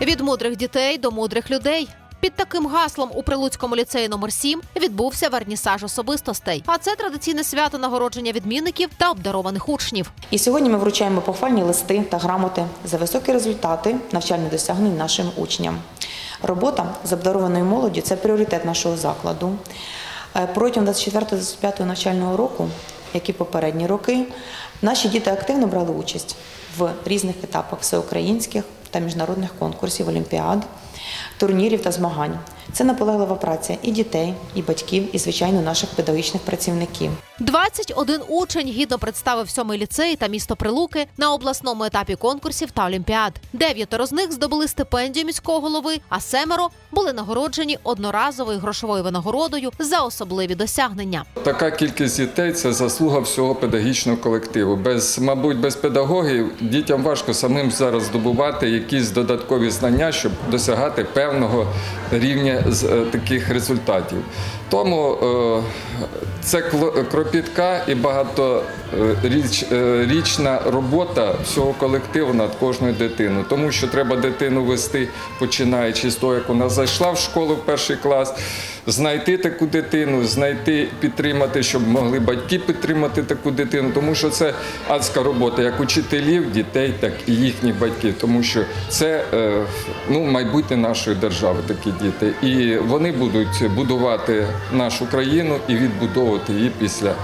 Від мудрих дітей до мудрих людей. Під таким гаслом у Прилуцькому ліцеї номер 7 відбувся вернісаж особистостей. А це традиційне свято нагородження відмінників та обдарованих учнів. І сьогодні ми вручаємо похвальні листи та грамоти за високі результати навчальних досягнень нашим учням. Робота з обдарованою молоддю це пріоритет нашого закладу. Е, Протягом 24-25 навчального року, як і попередні роки, наші діти активно брали участь в різних етапах всеукраїнських та міжнародних конкурсів, олімпіад, турнірів та змагань. Це наполеглива праця і дітей, і батьків, і звичайно наших педагогічних працівників. 21 учень гідно представив сьомий ліцей та місто Прилуки на обласному етапі конкурсів та олімпіад. Дев'ятеро з них здобули стипендію міського голови, а семеро були нагороджені одноразовою грошовою винагородою за особливі досягнення. Така кількість дітей це заслуга всього педагогічного колективу. Без, мабуть, без педагогів дітям важко самим зараз здобувати якісь додаткові знання, щоб досягати певного рівня з е, таких результатів. Тому е, це кропітка і багаторічна робота всього колективу над кожною дитиною, тому що треба дитину вести, починаючи з того, як вона зайшла в школу в перший клас, знайти таку дитину, знайти, підтримати, щоб могли батьки підтримати таку дитину, тому що це адська робота як учителів, дітей, так і їхніх батьків, тому що це е, ну, майбутнє нашої держави, такі діти. І вони будуть будувати нашу країну і відбудовувати її після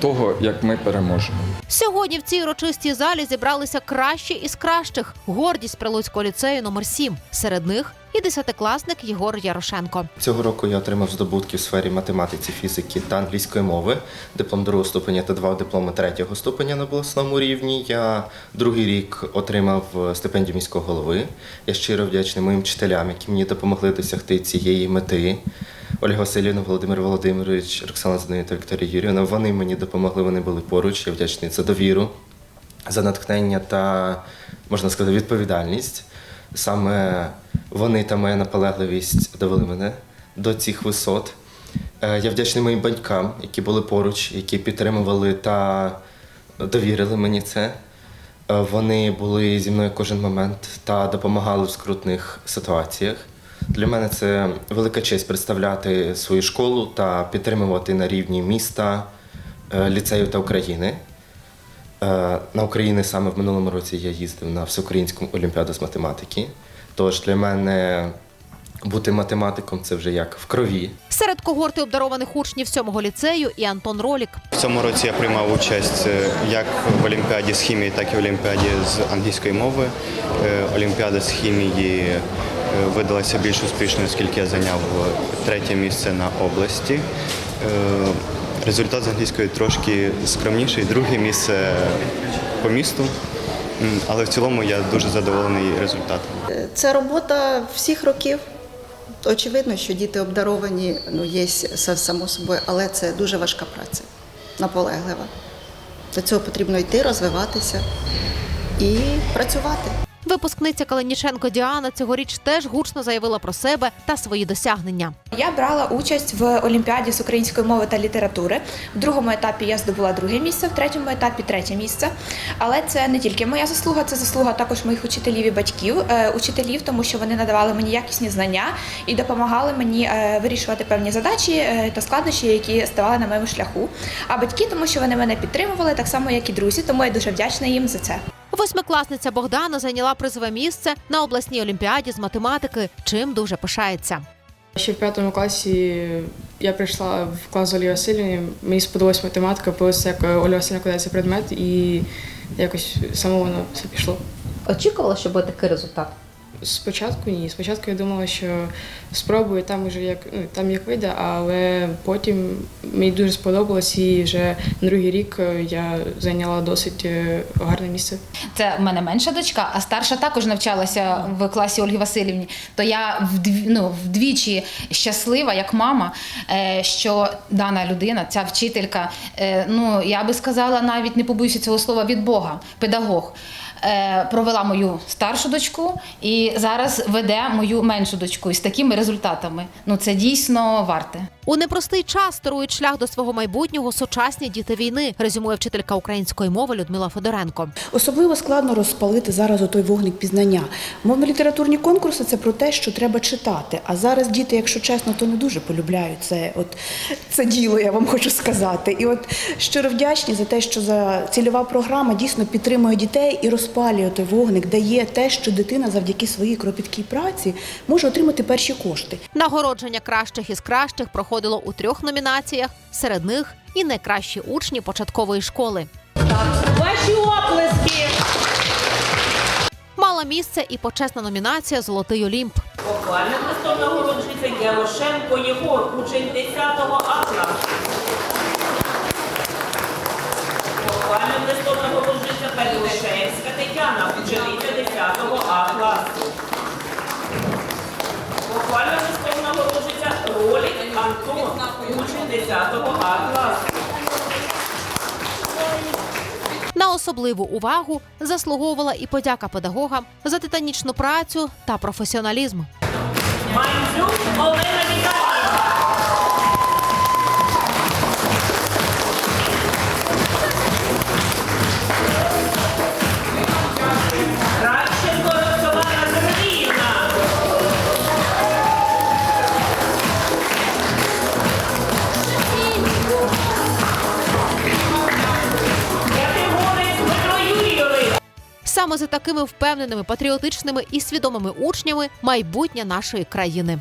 того, як ми переможемо. Сьогодні в цій урочистій залі зібралися кращі із кращих. Гордість Прилуцького ліцею номер 7 Серед них і десятикласник Єгор Ярошенко. Цього року я отримав здобутки в сфері математиці, фізики та англійської мови, диплом другого ступеня та два дипломи третього ступеня на обласному рівні. Я другий рік отримав стипендію міського голови. Я щиро вдячний моїм вчителям, які мені допомогли досягти цієї мети. Ольга Васильівна, Володимир Володимирович, Роксана Зиновна та Вікторія Юрівна. Вони мені допомогли, вони були поруч. Я вдячний за довіру, за натхнення та, можна сказати, відповідальність. Саме вони та моя наполегливість довели мене до цих висот. Е, Я вдячний моїм батькам, які були поруч, які підтримували та довірили мені це. Е, Вони були зі мною кожен момент та допомагали в скрутних ситуаціях. Для мене це велика честь представляти свою школу та підтримувати на рівні міста, е, ліцею та України. Е, На Україні саме в минулому році я їздив на всеукраїнську олімпіаду з математики. Тож для мене бути математиком це вже як в крові. Серед когорти обдарованих учнів сьомого ліцею і Антон Ролік. В цьому році я приймав участь е, як в Олімпіаді з хімії, так і в Олімпіаді з англійської мови. Олімпіада з хімії видалася більш успішною, оскільки я зайняв третє місце на області. Е, Результат з англійської трошки скромніший, друге місце по місту. Але в цілому я дуже задоволений результатом. Це робота всіх років. Очевидно, що діти обдаровані, ну, є само собою, але це дуже важка праця, наполеглива. До цього потрібно йти, розвиватися і працювати. Випускниця Калиніченко Діана цьогоріч теж гучно заявила про себе та свої досягнення. Я брала участь в Олімпіаді з української мови та літератури. В другому етапі я здобула друге місце, в третьому етапі третє місце. Але це не тільки моя заслуга, це заслуга також моїх учителів і батьків, е, учителів, тому що вони надавали мені якісні знання і допомагали мені е, вирішувати певні задачі е, та складнощі, які ставали на моєму шляху. А батьки, тому що вони мене підтримували, так само як і друзі, тому я дуже вдячна їм за це. Восьмикласниця Богдана зайняла призове місце на обласній олімпіаді з математики, чим дуже пишається. Ще в п'ятому класі я прийшла в клас Олі Васильівні. Мені сподобалась математика, подивилася, як Оля Васильівна кладає предмет, і якось само воно все пішло. Очікувала, що буде такий результат. Спочатку ні. Спочатку я думала, що спробую там уже як ну там як вийде, але потім мені дуже сподобалось, і вже на другий рік е, я зайняла досить е, гарне місце. Це в мене менша дочка, а старша також навчалася в класі Ольги Васильівні. То я вдві, ну, вдвічі щаслива, як мама, е, що дана людина, ця вчителька, ну я би сказала, навіть не побоюся цього слова від Бога, педагог. Е, Провела мою старшу дочку і зараз веде мою меншу дочку і з такими результатами. Ну це дійсно варте. У непростий час торують шлях до свого майбутнього сучасні діти війни, резюмує вчителька української мови Людмила Федоренко. Особливо складно розпалити зараз отой вогник пізнання. Мовно-літературні конкурси це про те, що треба читати. А зараз діти, якщо чесно, то не дуже полюбляють це. От це діло, я вам хочу сказати. І от щиро вдячні за те, що за цільова програма дійсно підтримує дітей і розпалює той вогник, дає те, що дитина завдяки своїй кропіткій праці може отримати перші кошти. Нагородження кращих із кращих проходило у трьох номінаціях. Серед них і найкращі учні початкової школи. Ваші оплески! Мала місце і почесна номінація Золотий Олімп. Похвальним листом нагороджується Ярошенко Єгор, учень 10 А класу. Похвальним листом нагороджується Петрушевська Тетяна, учениця 10 А класу. Похвальним листом нагороджується Ролік Антон, учень 10 На особливу увагу заслуговувала і подяка педагогам за титанічну працю та професіоналізм. Мандзюк Саме за такими впевненими, патріотичними і свідомими учнями майбутнє нашої країни.